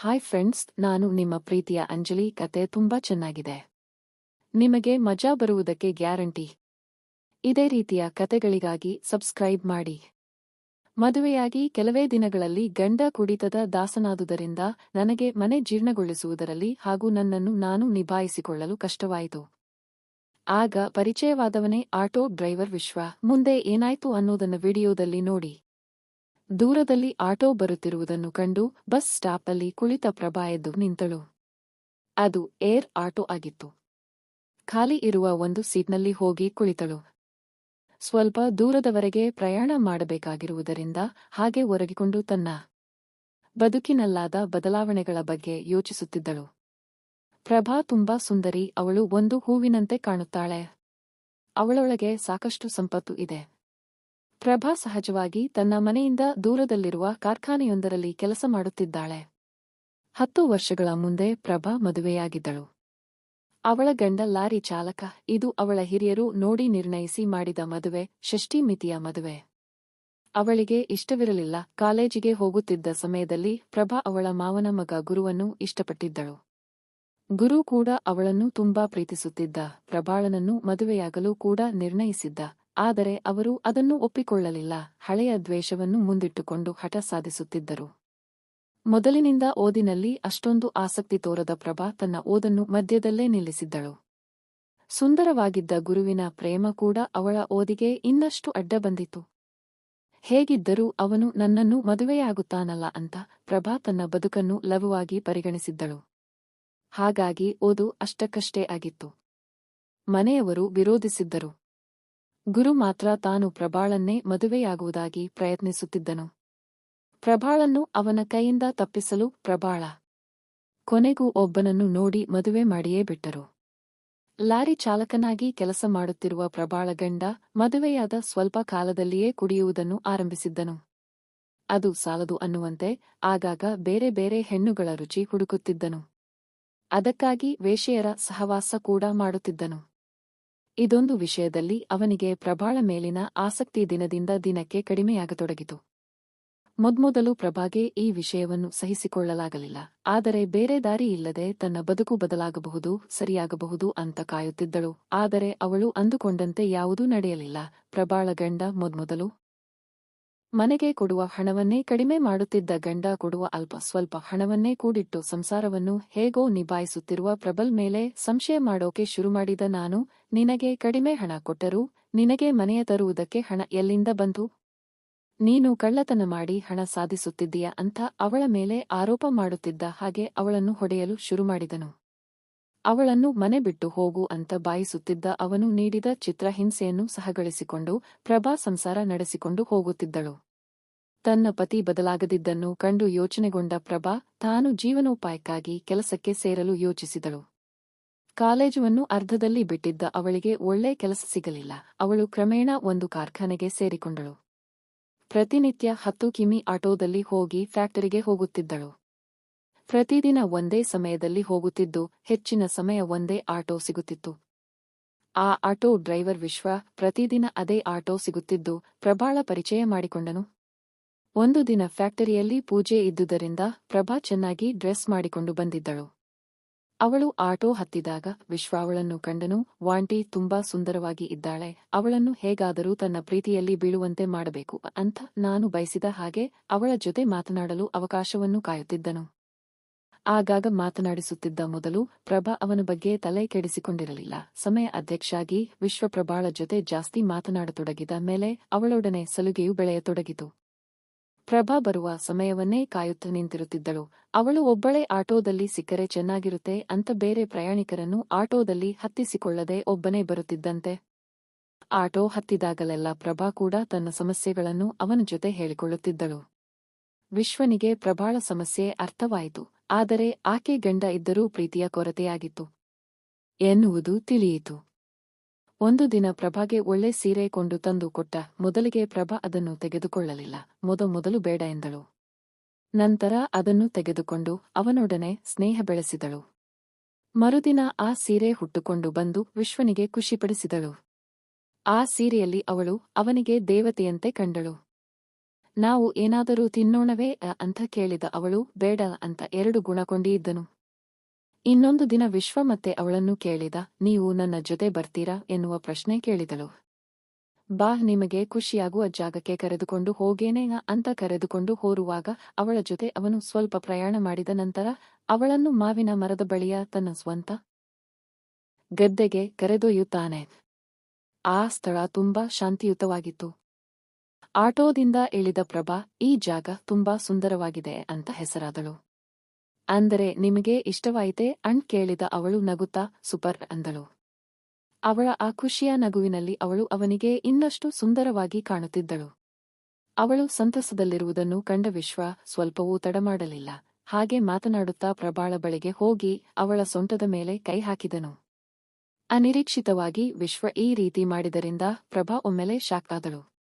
Hi friends ನಾನು ನಿಮ್ಮ ಪ್ರೀತಿಯ ಅಂಜಲಿ. ಕತೆ ತುಂಬಾ ಚೆನ್ನಾಗಿದೆ. ನಿಮಗೆ ಮಜಾ ಬರುವುದಕ್ಕೆ ಗ್ಯಾರಂಟಿ. ಇದೇ ರೀತಿಯ ಕತೆಗಳಿಗಾಗಿ ಸಬ್ಸ್ಕ್ರೈಬ್ ಮಾಡಿ. ಮದುವೆಯಾಗಿ ಕೆಲವೇ ದಿನಗಳಲ್ಲಿ ಗಂಡ ಕುಡಿತದ ದಾಸನಾದುದರಿಂದ ನನಗೆ ಮನೆ ಜೀರ್ಣಗೊಳಿಸುವುದರಲ್ಲಿ ಹಾಗೂ ನನ್ನನ್ನು ನಾನು ನಿಭಾಯಿಸಿಕೊಳ್ಳಲು ಕಷ್ಟವಾಯಿತು. ಆಗ ಪರಿಚಯವಾದವನೇ ಆಟೋ ಡ್ರೈವರ್ ವಿಶ್ವ. ಮುಂದೆ ಏನಾಯ್ತು ಅನ್ನೋದನ್ನ ವಿಡಿಯೋದಲ್ಲಿ ನೋಡಿ. ದೂರದಲ್ಲಿ ಆಟೋ ಬರುತ್ತಿರುವುದನ್ನು ಕಂಡು ಬಸ್ ಸ್ಟಾಪಲ್ಲಿ ಕುಳಿತ ಪ್ರಭಾ ಎದ್ದು ನಿಂತಳು. ಅದು ಏರ್ ಆಟೋ ಆಗಿತ್ತು. ಖಾಲಿ ಇರುವ ಒಂದು ಸೀಟ್ನಲ್ಲಿ ಹೋಗಿ ಕುಳಿತಳು. ಸ್ವಲ್ಪ ದೂರದವರೆಗೆ ಪ್ರಯಾಣ ಮಾಡಬೇಕಾಗಿರುವುದರಿಂದ ಹಾಗೆ ಒರಗಿಕೊಂಡು ತನ್ನ ಬದುಕಿನಲ್ಲಾದ ಬದಲಾವಣೆಗಳ ಬಗ್ಗೆ ಯೋಚಿಸುತ್ತಿದ್ದಳು. ಪ್ರಭಾ ತುಂಬಾ ಸುಂದರಿ, ಅವಳು ಒಂದು ಹೂವಿನಂತೆ ಕಾಣುತ್ತಾಳೆ. ಅವಳೊಳಗೆ ಸಾಕಷ್ಟು ಸಂಪತ್ತು ಇದೆ. ಪ್ರಭಾ ಸಹಜವಾಗಿ ತನ್ನ ಮನೆಯಿಂದ ದೂರದಲ್ಲಿರುವ ಕಾರ್ಖಾನೆಯೊಂದರಲ್ಲಿ ಕೆಲಸ ಮಾಡುತ್ತಿದ್ದಾಳೆ. ಹತ್ತು ವರ್ಷಗಳ ಮುಂದೆ ಪ್ರಭಾ ಮದುವೆಯಾಗಿದ್ದಳು. ಅವಳ ಗಂಡ ಲಾರಿ ಚಾಲಕ, ಇದು ಅವಳ ಹಿರಿಯರು ನೋಡಿ ನಿರ್ಣಯಿಸಿ ಮಾಡಿದ ಮದುವೆ, ಷಷ್ಠಿ ಮಿತಿಯ ಮದುವೆ. ಅವಳಿಗೆ ಇಷ್ಟವಿರಲಿಲ್ಲ, ಕಾಲೇಜಿಗೆ ಹೋಗುತ್ತಿದ್ದ ಸಮಯದಲ್ಲಿ ಪ್ರಭಾ ಅವಳ ಮಾವನ ಮಗ ಗುರುವನ್ನು ಇಷ್ಟಪಟ್ಟಿದ್ದಳು. ಗುರು ಕೂಡ ಅವಳನ್ನು ತುಂಬಾ ಪ್ರೀತಿಸುತ್ತಿದ್ದ, ಪ್ರಭಾಳನನ್ನು ಮದುವೆಯಾಗಲು ಕೂಡ ನಿರ್ಣಯಿಸಿದ್ದ. ಆದರೆ ಅವರು ಅದನ್ನು ಒಪ್ಪಿಕೊಳ್ಳಲಿಲ್ಲ. ಹಳೆಯ ದ್ವೇಷವನ್ನು ಮುಂದಿಟ್ಟುಕೊಂಡು ಹಠ ಸಾಧಿಸುತ್ತಿದ್ದರು. ಮೊದಲಿನಿಂದ ಓದಿನಲ್ಲಿ ಅಷ್ಟೊಂದು ಆಸಕ್ತಿ ತೋರದ ಪ್ರಭಾ ತನ್ನ ಓದನ್ನು ಮಧ್ಯದಲ್ಲೇ ನಿಲ್ಲಿಸಿದ್ದಳು. ಸುಂದರವಾಗಿದ್ದ ಗುರುವಿನ ಪ್ರೇಮ ಕೂಡ ಅವಳ ಓದಿಗೆ ಇನ್ನಷ್ಟು ಅಡ್ಡ ಬಂದಿತು. ಹೇಗಿದ್ದರೂ ಅವನು ನನ್ನನ್ನು ಮದುವೆಯಾಗುತ್ತಾನಲ್ಲ ಅಂತ ಪ್ರಭಾ ತನ್ನ ಬದುಕನ್ನು ಲಘುವಾಗಿ ಪರಿಗಣಿಸಿದ್ದಳು. ಹಾಗಾಗಿ ಓದು ಅಷ್ಟಕ್ಕಷ್ಟೇ ಆಗಿತ್ತು. ಮನೆಯವರು ವಿರೋಧಿಸಿದ್ದರು. ಗುರು ಮಾತ್ರ ತಾನು ಪ್ರಭಾಳನ್ನೇ ಮದುವೆಯಾಗುವುದಾಗಿ ಪ್ರಯತ್ನಿಸುತ್ತಿದ್ದನು. ಪ್ರಭಾಳನ್ನು ಅವನ ಕೈಯಿಂದ ತಪ್ಪಿಸಲು ಪ್ರಭಾಳ ಕೊನೆಗೂ ಒಬ್ಬನನ್ನು ನೋಡಿ ಮದುವೆ ಮಾಡಿಯೇ ಬಿಟ್ಟರು. ಲಾರಿ ಚಾಲಕನಾಗಿ ಕೆಲಸ ಮಾಡುತ್ತಿರುವ ಪ್ರಭಾಳ ಗಂಡ ಮದುವೆಯಾದ ಸ್ವಲ್ಪ ಕಾಲದಲ್ಲಿಯೇ ಕುಡಿಯುವುದನ್ನು ಆರಂಭಿಸಿದ್ದನು. ಅದು ಸಾಲದು ಅನ್ನುವಂತೆ ಆಗಾಗ ಬೇರೆ ಬೇರೆ ಹೆಣ್ಣುಗಳ ರುಚಿ ಹುಡುಕುತ್ತಿದ್ದನು. ಅದಕ್ಕಾಗಿ ವೇಷೆಯರ ಸಹವಾಸ ಕೂಡ ಮಾಡುತ್ತಿದ್ದನು. ಇದೊಂದು ವಿಷಯದಲ್ಲಿ ಅವನಿಗೆ ಪ್ರಭಾಳ ಮೇಲಿನ ಆಸಕ್ತಿ ದಿನದಿಂದ ದಿನಕ್ಕೆ ಕಡಿಮೆಯಾಗತೊಡಗಿತು. ಮೊದ್ಮೊದಲು ಪ್ರಭಾಗೆ ಈ ವಿಷಯವನ್ನು ಸಹಿಸಿಕೊಳ್ಳಲಾಗಲಿಲ್ಲ. ಆದರೆ ಬೇರೆ ದಾರಿ ಇಲ್ಲದೆ ತನ್ನ ಬದುಕು ಬದಲಾಗಬಹುದು, ಸರಿಯಾಗಬಹುದು ಅಂತ ಕಾಯುತ್ತಿದ್ದಳು. ಆದರೆ ಅವಳು ಅಂದುಕೊಂಡಂತೆ ಯಾವುದೂ ನಡೆಯಲಿಲ್ಲ. ಪ್ರಭಾಳ ಗಂಡ ಮೊದ್ಮೊದಲು ಮನೆಗೆ ಕೊಡುವ ಹಣವನ್ನೇ ಕಡಿಮೆ ಮಾಡುತ್ತಿದ್ದ ಗಂಡ ಕೊಡುವ ಅಲ್ಪ ಸ್ವಲ್ಪ ಹಣವನ್ನೇ ಕೂಡಿಟ್ಟು ಸಂಸಾರವನ್ನು ಹೇಗೋ ನಿಭಾಯಿಸುತ್ತಿರುವ ಪ್ರಬಲ್ ಮೇಲೆ ಸಂಶಯ ಮಾಡೋಕೆ ಶುರುಮಾಡಿದ ನಾನು, ನಿನಗೆ ಕಡಿಮೆ ಹಣ ಕೊಟ್ಟರೂ, ನಿನಗೆ ಮನೆಯ ತರುವುದಕ್ಕೆ ಹಣ ಎಲ್ಲಿಂದ ಬಂತು? ನೀನು ಕಳ್ಳತನ ಮಾಡಿ ಹಣ ಸಾಧಿಸುತ್ತಿದ್ದೀಯ ಅಂತ ಅವಳ ಮೇಲೆ ಆರೋಪ ಮಾಡುತ್ತಿದ್ದ ಹಾಗೆ ಅವಳನ್ನು ಹೊಡೆಯಲು ಶುರುಮಾಡಿದನು ಅವಳನ್ನು ಮನೆ ಬಿಟ್ಟು ಹೋಗು ಅಂತ ಬಾಯಿಸುತ್ತಿದ್ದ ಅವನು ನೀಡಿದ ಚಿತ್ರಹಿಂಸೆಯನ್ನು ಸಹಗಳಿಸಿಕೊಂಡು ಪ್ರಭಾ ಸಂಸಾರ ನಡೆಸಿಕೊಂಡು ಹೋಗುತ್ತಿದ್ದಳು. ತನ್ನ ಪತಿ ಬದಲಾಗದಿದ್ದನ್ನು ಕಂಡು ಯೋಚನೆಗೊಂಡ ಪ್ರಭಾ ತಾನು ಜೀವನೋಪಾಯಕ್ಕಾಗಿ ಕೆಲಸಕ್ಕೆ ಸೇರಲು ಯೋಚಿಸಿದಳು. ಕಾಲೇಜುವನ್ನು ಅರ್ಧದಲ್ಲಿ ಬಿಟ್ಟಿದ್ದ ಅವಳಿಗೆ ಒಳ್ಳೆ ಕೆಲಸ ಸಿಗಲಿಲ್ಲ. ಅವಳು ಕ್ರಮೇಣ ಒಂದು ಕಾರ್ಖಾನೆಗೆ ಸೇರಿಕೊಂಡಳು. ಪ್ರತಿನಿತ್ಯ ಹತ್ತು ಕಿಮಿ ಆಟೋದಲ್ಲಿ ಹೋಗಿ ಫ್ಯಾಕ್ಟರಿಗೆ ಹೋಗುತ್ತಿದ್ದಳು. ಪ್ರತಿದಿನ ಒಂದೇ ಸಮಯದಲ್ಲಿ ಹೋಗುತ್ತಿದ್ದು, ಹೆಚ್ಚಿನ ಸಮಯ ಒಂದೇ ಆಟೋ ಸಿಗುತ್ತಿತ್ತು. ಆ ಆಟೋ ಡ್ರೈವರ್ ವಿಶ್ವ ಪ್ರತಿದಿನ ಅದೇ ಆಟೋ ಸಿಗುತ್ತಿದ್ದು, ಪ್ರಭಾಳ ಪರಿಚಯ ಮಾಡಿಕೊಂಡನು. ಒಂದು ದಿನ ಫ್ಯಾಕ್ಟರಿಯಲ್ಲಿ ಪೂಜೆ ಇದ್ದುದರಿಂದ ಪ್ರಭಾ ಚೆನ್ನಾಗಿ ಡ್ರೆಸ್ ಮಾಡಿಕೊಂಡು ಬಂದಿದ್ದಳು. ಅವಳು ಆಟೋ ಹತ್ತಿದಾಗ ವಿಶ್ವ ಅವಳನ್ನು ಕಂಡನು, ವಾಂಟಿ ತುಂಬಾ ಸುಂದರವಾಗಿ ಇದ್ದಾಳೆ, ಅವಳನ್ನು ಹೇಗಾದರೂ ತನ್ನ ಪ್ರೀತಿಯಲ್ಲಿ ಬೀಳುವಂತೆ ಮಾಡಬೇಕು, ಅಂತ ನಾನು ಬಯಸಿದ ಹಾಗೆ ಅವಳ ಜೊತೆ ಮಾತನಾಡಲು ಅವಕಾಶವನ್ನು ಕಾಯುತ್ತಿದ್ದನು. ಆಗಾಗ ಮಾತನಾಡಿಸುತ್ತಿದ್ದ ಮೊದಲು ಪ್ರಭಾ ಅವನ ಬಗ್ಗೆ ತಲೆ ಕೆಡಿಸಿಕೊಂಡಿರಲಿಲ್ಲ. ಸಮಯ ಅಧ್ಯಕ್ಷಾಗಿ ವಿಶ್ವಪ್ರಭಾಳ ಜೊತೆ ಜಾಸ್ತಿ ಮಾತನಾಡತೊಡಗಿದ ಮೇಲೆ ಅವಳೊಡನೆ ಸಲುಗೆಯು ಬೆಳೆಯತೊಡಗಿತು. ಪ್ರಭಾ ಬರುವ ಸಮಯವನ್ನೇ ಕಾಯುತ್ತ ನಿಂತಿರುತ್ತಿದ್ದಳು. ಅವಳು ಒಬ್ಬಳೇ ಆಟೋದಲ್ಲಿ ಸಿಕ್ಕರೆ ಚೆನ್ನಾಗಿರುತ್ತೆ ಅಂತ ಬೇರೆ ಪ್ರಯಾಣಿಕರನ್ನು ಆಟೋದಲ್ಲಿ ಹತ್ತಿಸಿಕೊಳ್ಳದೆ ಒಬ್ಬನೇ ಬರುತ್ತಿದ್ದಂತೆ. ಆಟೋ ಹತ್ತಿದಾಗಲೆಲ್ಲ ಪ್ರಭಾ ಕೂಡ ತನ್ನ ಸಮಸ್ಯೆಗಳನ್ನು ಅವನ ಜೊತೆ ಹೇಳಿಕೊಳ್ಳುತ್ತಿದ್ದಳು. ವಿಶ್ವನಿಗೆ ಪ್ರಭಾಳ ಸಮಸ್ಯೆ ಅರ್ಥವಾಯಿತು. ಆದರೆ ಆಕೆ ಗಂಡ ಇದ್ದರೂ ಪ್ರೀತಿಯ ಕೊರತೆಯಾಗಿತ್ತು. ಎನ್ನುವುದು ತಿಳಿಯಿತು. ಒಂದು ದಿನ ಪ್ರಭಾಗೆ ಒಳ್ಳೆ ಸೀರೆ ಕೊಂಡು ತಂದು ಕೊಟ್ಟ. ಮೊದಲಿಗೆ ಪ್ರಭಾ ಅದನ್ನು ತೆಗೆದುಕೊಳ್ಳಲಿಲ್ಲ. ಮೊದಮೊದಲು ಬೇಡ ಎಂದಳು. ನಂತರ ಅದನ್ನು ತೆಗೆದುಕೊಂಡು ಅವನೊಡನೆ ಸ್ನೇಹ ಬೆಳೆಸಿದಳು. ಮರುದಿನ ಆ ಸೀರೆ ಹುಟ್ಟುಕೊಂಡು ಬಂದು ವಿಶ್ವನಿಗೆ ಖುಷಿಪಡಿಸಿದಳು. ಆ ಸೀರೆಯಲ್ಲಿ ಅವಳು ಅವನಿಗೆ ದೇವತೆಯಂತೆ ಕಂಡಳು. ನಾವು ಏನಾದರೂ ತಿನ್ನೋಣವೇ? ಅಂತ ಕೇಳಿದ ಅವಳು, ಬೇಡ ಅಂತ ಎರಡು ಗುಣಕೊಂಡಿದ್ದನು ಇನ್ನೊಂದು ದಿನ ವಿಶ್ವ ಮತ್ತೆ ಅವಳನ್ನು ಕೇಳಿದ, ನೀವು ನನ್ನ ಜೊತೆ ಬರ್ತೀರಾ? ಎನ್ನುವ ಪ್ರಶ್ನೆ ಕೇಳಿದಳು. ಬಾ, ನಿಮಗೆ ಖುಷಿಯಾಗುವ ಜಾಗಕ್ಕೆ ಕರೆದುಕೊಂಡು ಹೋಗೇನೆ ಅಂತ ಕರೆದುಕೊಂಡು ಹೋರುವಾಗ ಅವಳ ಜೊತೆ ಅವನು ಸ್ವಲ್ಪ ಪ್ರಯಾಣ ಮಾಡಿದ ನಂತರ ಅವಳನ್ನು ಮಾವಿನ ಮರದ ಬಳಿಯ ತನ್ನ ಸ್ವಂತ ಗದ್ದೆಗೆ ಕರೆದೊಯ್ಯುತ್ತಾನೆ. ಆ ಸ್ಥಳ ತುಂಬಾ ಶಾಂತಿಯುತವಾಗಿತ್ತು. ಆಟೋದಿಂದ ಇಳಿದ ಪ್ರಭಾ, ಈ ಜಾಗ ತುಂಬಾ ಸುಂದರವಾಗಿದೆ ಅಂತ ಹೆಸರಾದಳು. ಅಂದರೆ ನಿಮಗೆ ಇಷ್ಟವಾಯಿತೆ? ಅಣ್ ಕೇಳಿದ ಅವಳು ನಗುತ್ತಾ, ಸೂಪರ್ ಅಂದಳು. ಅವಳ ಆ ಖುಷಿಯ ನಗುವಿನಲ್ಲಿ ಅವಳು ಅವನಿಗೆ ಇನ್ನಷ್ಟು ಸುಂದರವಾಗಿ ಕಾಣುತ್ತಿದ್ದಳು. ಅವಳು ಸಂತಸದಲ್ಲಿರುವುದನ್ನು ಕಂಡ ವಿಶ್ವ ಸ್ವಲ್ಪವೂ ತಡಮಾಡಲಿಲ್ಲ. ಹಾಗೆ ಮಾತನಾಡುತ್ತಾ ಪ್ರಭಾಳ ಬಳಿಗೆ ಹೋಗಿ ಅವಳ ಸೊಂಟದ ಮೇಲೆ ಕೈ ಹಾಕಿದನು. ಅನಿರೀಕ್ಷಿತವಾಗಿ ವಿಶ್ವ ಈ ರೀತಿ ಮಾಡಿದರಿಂದ ಪ್ರಭಾ ಒಮ್ಮೆಲೆ ಶಾಕ್ ಆದಳು.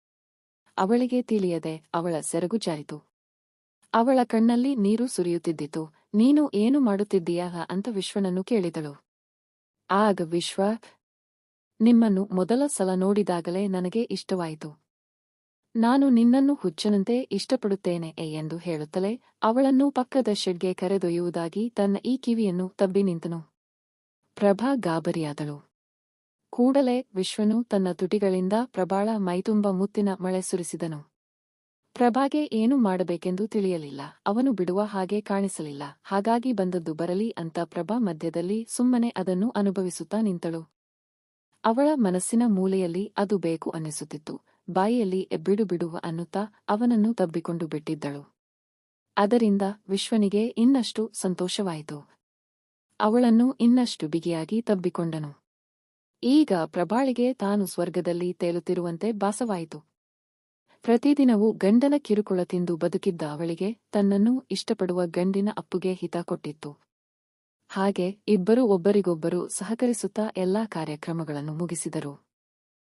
ಅವಳಿಗೆ ತಿಳಿಯದೆ ಅವಳ ಸೆರಗು ಜಾರಿತು. ಅವಳ ಕಣ್ಣಲ್ಲಿ ನೀರು ಸುರಿಯುತ್ತಿದ್ದಿತು. ನೀನು ಏನು ಮಾಡುತ್ತಿದ್ದೀಯಾ ಅಂತ ವಿಶ್ವನನ್ನು ಕೇಳಿದಳು. ಆಗ ವಿಶ್ವ, ನಿಮ್ಮನ್ನು ಮೊದಲ ಸಲ ನೋಡಿದಾಗಲೇ ನನಗೆ ಇಷ್ಟವಾಯಿತು. ನಾನು ನಿನ್ನನ್ನು ಹುಚ್ಚನಂತೆ ಇಷ್ಟಪಡುತ್ತೇನೆ ಎಂದು ಹೇಳುತ್ತಲೇ ಅವಳನ್ನು ಪಕ್ಕದ ಶೆಡ್ಗೆ ಕರೆದೊಯ್ಯುವುದಾಗಿ ತನ್ನ ಈ ಕಿವಿಯನ್ನು ತಬ್ಬಿ ನಿಂತನು. ಪ್ರಭಾ ಗಾಬರಿಯಾದಳು. ಕೂಡಲೇ ವಿಶ್ವನು ತನ್ನ ತುಟಿಗಳಿಂದ ಪ್ರಬಾಳ ಮೈತುಂಬ ಮುತ್ತಿನ ಮಳೆ ಸುರಿಸಿದನು. ಪ್ರಭಾಗೆ ಏನು ಮಾಡಬೇಕೆಂದು ತಿಳಿಯಲಿಲ್ಲ. ಅವನು ಬಿಡುವ ಹಾಗೆ ಕಾಣಿಸಲಿಲ್ಲ. ಹಾಗಾಗಿ ಬಂದದ್ದು ಬರಲಿ ಅಂತ ಪ್ರಭಾ ಮಧ್ಯದಲ್ಲಿ ಸುಮ್ಮನೆ ಅದನ್ನು ಅನುಭವಿಸುತ್ತಾ ನಿಂತಳು. ಅವಳ ಮನಸ್ಸಿನ ಮೂಲೆಯಲ್ಲಿ ಅದು ಬೇಕು ಅನ್ನಿಸುತ್ತಿತ್ತು. ಬಾಯಿಯಲ್ಲಿ ಬಿಡು ಬಿಡುವ ಅನ್ನುತ್ತಾ ಅವನನ್ನು ತಬ್ಬಿಕೊಂಡು ಬಿಟ್ಟಿದ್ದಳು. ಅದರಿಂದ ವಿಶ್ವನಿಗೆ ಇನ್ನಷ್ಟು ಸಂತೋಷವಾಯಿತು. ಅವಳನ್ನು ಇನ್ನಷ್ಟು ಬಿಗಿಯಾಗಿ ತಬ್ಬಿಕೊಂಡನು. ಈಗ ಪ್ರಬಾಳಿಗೆ ತಾನು ಸ್ವರ್ಗದಲ್ಲಿ ತೇಲುತ್ತಿರುವಂತೆ ಭಾಸವಾಯಿತು. ಪ್ರತಿದಿನವೂ ಗಂಡನ ಕಿರುಕುಳ ತಿಂದು ಬದುಕಿದ್ದ ಅವಳಿಗೆ ತನ್ನನ್ನು ಇಷ್ಟಪಡುವ ಗಂಡಿನ ಅಪ್ಪುಗೆ ಹಿತ ಕೊಟ್ಟಿತ್ತು. ಹಾಗೆ ಇಬ್ಬರೂ ಒಬ್ಬರಿಗೊಬ್ಬರು ಸಹಕರಿಸುತ್ತಾ ಎಲ್ಲಾ ಕಾರ್ಯಕ್ರಮಗಳನ್ನು ಮುಗಿಸಿದರು.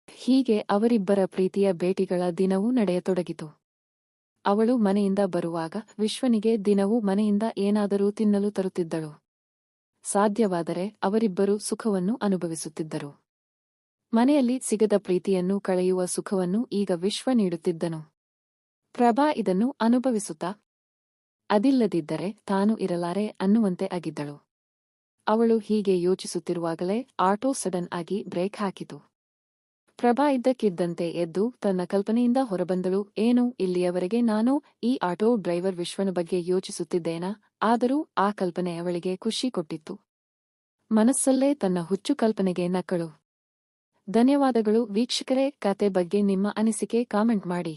ಹೀಗೆ ಅವರಿಬ್ಬರ ಪ್ರೀತಿಯ ಭೇಟಿಗಳ ದಿನವೂ ನಡೆಯತೊಡಗಿತು. ಅವಳು ಮನೆಯಿಂದ ಬರುವಾಗ ವಿಶ್ವನಿಗೆ ದಿನವೂ ಮನೆಯಿಂದ ಏನಾದರೂ ತಿನ್ನಲು ತರುತ್ತಿದ್ದಳು. ಸಾಧ್ಯವಾದರೆ ಅವರಿಬ್ಬರು ಸುಖವನ್ನು ಅನುಭವಿಸುತ್ತಿದ್ದರು. ಮನೆಯಲ್ಲಿ ಸಿಗದ ಪ್ರೀತಿಯನ್ನು ಕಳೆಯುವ ಸುಖವನ್ನು ಈಗ ವಿಶ್ವ ನೀಡುತ್ತಿದ್ದನು. ಪ್ರಭಾ ಇದನ್ನು ಅನುಭವಿಸುತ್ತಾ, ಅದಿಲ್ಲದಿದ್ದರೆ ತಾನು ಇರಲಾರೆ ಅನ್ನುವಂತೆ ಆಗಿದ್ದಳು. ಅವಳು ಹೀಗೆ ಯೋಚಿಸುತ್ತಿರುವಾಗಲೇ ಆಟೋ ಸಡನ್ ಆಗಿ ಬ್ರೇಕ್ ಹಾಕಿತು. ಪ್ರಭಾ ಇದ್ದಕ್ಕಿದ್ದಂತೆ ಎದ್ದು ತನ್ನ ಕಲ್ಪನೆಯಿಂದ ಹೊರಬಂದಳು, ಏನು, ಇಲ್ಲಿಯವರೆಗೆ ನಾನು ಈ ಆಟೋ ಡ್ರೈವರ್ ವಿಶ್ವನ ಬಗ್ಗೆ ಯೋಚಿಸುತ್ತಿದ್ದೇನಾ? ಆದರೂ ಆ ಕಲ್ಪನೆ ಅವಳಿಗೆ ಖುಷಿ ಕೊಟ್ಟಿತ್ತು. ಮನಸ್ಸಲ್ಲೇ ತನ್ನ ಹುಚ್ಚು ಕಲ್ಪನೆಗೆ ನಕ್ಕಳು. ಧನ್ಯವಾದಗಳು, ವೀಕ್ಷಕರೇ, ಕತೆ ಬಗ್ಗೆ ನಿಮ್ಮ ಅನಿಸಿಕೆ ಕಾಮೆಂಟ್ ಮಾಡಿ.